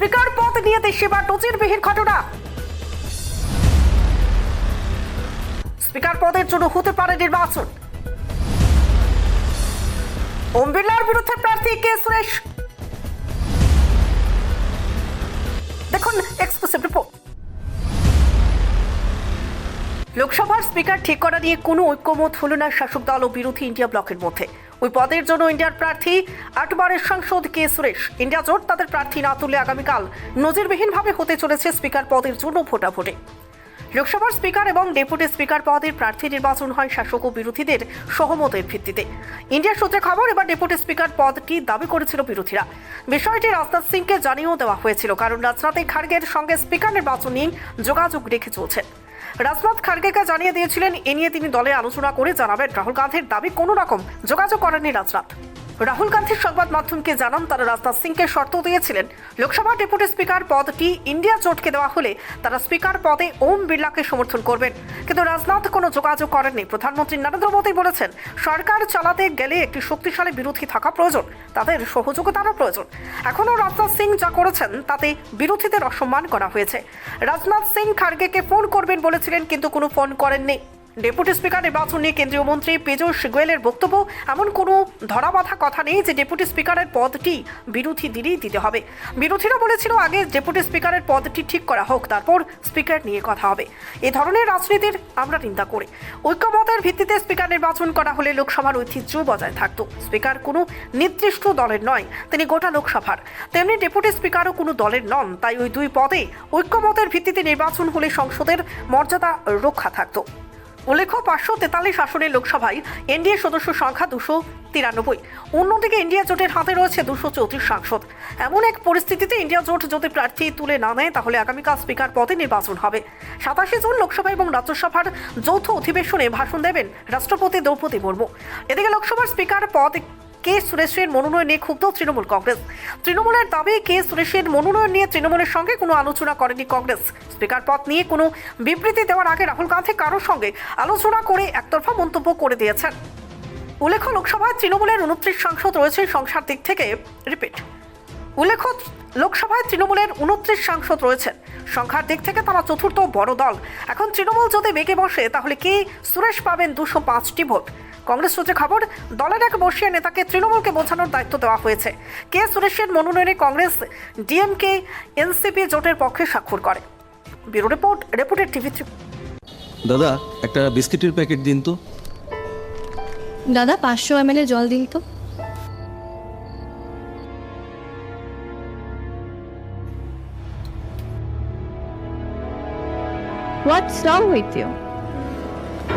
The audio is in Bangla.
স্পিকার পদ নিয়ে দেশে বা নজিরবিহীন ঘটনা। স্পিকার পদের জন্য হতে পারে নির্বাচন। ওম বিড়লার বিরুদ্ধে প্রার্থী কে সুরেশ? দেখুন এক্সক্লুসিভ রিপোর্ট লোকসভার স্পিকার ঠিক করা নিয়ে কোনো ঐক্যমত হল না শাসক দল ও বিরোধী ইন্ডিয়া ব্লকের মধ্যে। ওই পদের জন্য ইন্ডিয়ার প্রার্থী, আটবারের সাংসদ কে সুরেশ। ইন্ডিয়া জোট তাদের প্রার্থী না তুললে আগামীকাল নজিরবিহীনভাবে হতে চলেছে স্পিকার পদের জন্য ভোটাভুটি। লোকসভার স্পিকার এবং ডেপুটি স্পিকার পদের প্রার্থী নির্বাচন হয় শাসক ও বিরোধীদের সহমতের ভিত্তিতে। ইন্ডিয়ার সূত্রে খবর, এবার ডেপুটি স্পিকার পদটি দাবি করেছিল বিরোধীরা। বিষয়টি রাজনাথ সিংকে জানিয়েও দেওয়া হয়েছিল, কারণ রাজনাথে খার্গের সঙ্গে স্পিকার নির্বাচন নিয়ে যোগাযোগ রেখে চলছেন রাজনাথ খার্গেকে জানিয়ে দিয়েছিলেন, এ নিয়ে তিনি দলে আলোচনা করে জানাবেন। রাহুল গান্ধীর দাবি কোনো রকম। যোগাযোগ করেননি রাজনাথ। রাহুল গান্ধীর সংবাদ মাধ্যমকে জানান, তারা রাজনাথ সিংকে শর্ত দিয়েছিলেন। লোকসভা ডেপুটি স্পিকার পদটি ইন্ডিয়া জোটকে দেওয়া হলে তারা স্পিকার পদে ওম বিড়লাকে সমর্থন করবেন। কিন্তু রাজনাথ কোনো যোগাযোগ করেননি। প্রধানমন্ত্রী নরেন্দ্র মোদী বলেছেন, সরকার চালাতে গেলে একটি শক্তিশালী বিরোধী থাকা প্রয়োজন। তাদের সহযোগিতারও প্রয়োজন। এখনও রাজনাথ সিং যা করেছেন, তাতে বিরোধীদের অসম্মান করা হয়েছে। রাজনাথ সিং খার্গেকে ফোন করবেন বলেছিলেন, কিন্তু কোনো ফোন করেননি। ডেপুটি স্পিকার নির্বাচন নিয়ে কেন্দ্রীয় মন্ত্রী পীযূষ গোয়েলের বক্তব্য, এমন কোনো ধরা ধরাবাধা কথা নেই যে ডেপুটি স্পিকারের পদটি বিরোধী বিরোধীদেরই দিতে হবে। বিরোধীরা বলেছিল আগে ডেপুটি স্পিকারের পদটি ঠিক করা হোক, তারপর স্পিকার নিয়ে কথা হবে। এ ধরনের রাজনীতির আমরা নিন্দা করি। ঐক্যমতের ভিত্তিতে স্পিকার নির্বাচন করা হলে লোকসভার ঐতিহ্য বজায় থাকত। স্পিকার কোনো নির্দিষ্ট দলের নয়, তিনি গোটা লোকসভার। তেমনি ডেপুটি স্পিকারও কোনো দলের নন, তাই ওই দুই পদে ঐক্যমতের ভিত্তিতে নির্বাচন হলে সংসদের মর্যাদা রক্ষা থাকতো। উল্লেখ্য, পাঁচশো তেতাল্লিশ আসনের লোকসভায় এনডিএ সদস্য সংখ্যা দুশো তিরানব্বই। অন্যদিকে ইন্ডিয়া জোটের হাতে রয়েছে দুশো চৌত্রিশ সাংসদ। এমন এক পরিস্থিতিতে ইন্ডিয়া জোট যদি প্রার্থী তুলে না নেয়, তাহলে আগামীকাল স্পিকার পদে নির্বাচন হবে। সাতাশে জুন লোকসভা এবং রাজ্যসভার যৌথ অধিবেশনে ভাষণ দেবেন রাষ্ট্রপতি দ্রৌপদী মুর্মু। এদিকে লোকসভার স্পিকার পদ কে সুরেশের মনোনয়ন নিয়ে ক্ষুব্ধ তৃণমূল কংগ্রেস? তৃণমূলের দাবি, কে সুরেশের মনোনয়ন নিয়ে তৃণমূলের সঙ্গে কোনো আলোচনা করেনি কংগ্রেস? স্পিকার পদ নিয়ে কোনো বিবৃতি দেওয়ার আগে রাহুল গান্ধী কারোর সঙ্গে আলোচনা করে একতরফা মন্তব্য করে দিয়েছেন। উল্লেখ্য, লোকসভায় তৃণমূলের উনত্রিশ সাংসদ রয়েছে, সংসার দিক থেকে রিপিট। উল্লেখ্য, লোকসভায় তৃণমূলের উনত্রিশ সাংসদ রয়েছেন, সংখ্যার দিক থেকে তারা চতুর্থ বড় দল। এখন তৃণমূল যদি বেগে বসে, তাহলে কে সুরেশ পাবেন দুশো পাঁচটি ভোট? কংগ্রেস সূত্রে খবর দলের এক বর্ষীয় নেতাকে তৃণমূলকে বোঝানোর দায়িত্ব দেওয়া হয়েছে। কে সুরেশের মনোনয়নে কংগ্রেস ডিএমকে এনসিপি জোটের পক্ষে স্বাক্ষর করে। ব্যুরো রিপোর্ট রিপোর্টের টিভি দাদা একটা বিস্কিটের প্যাকেট দিন তো। দাদা পাঁচশো এম জল দিন তো। হোয়াটস রং উইথ ইউ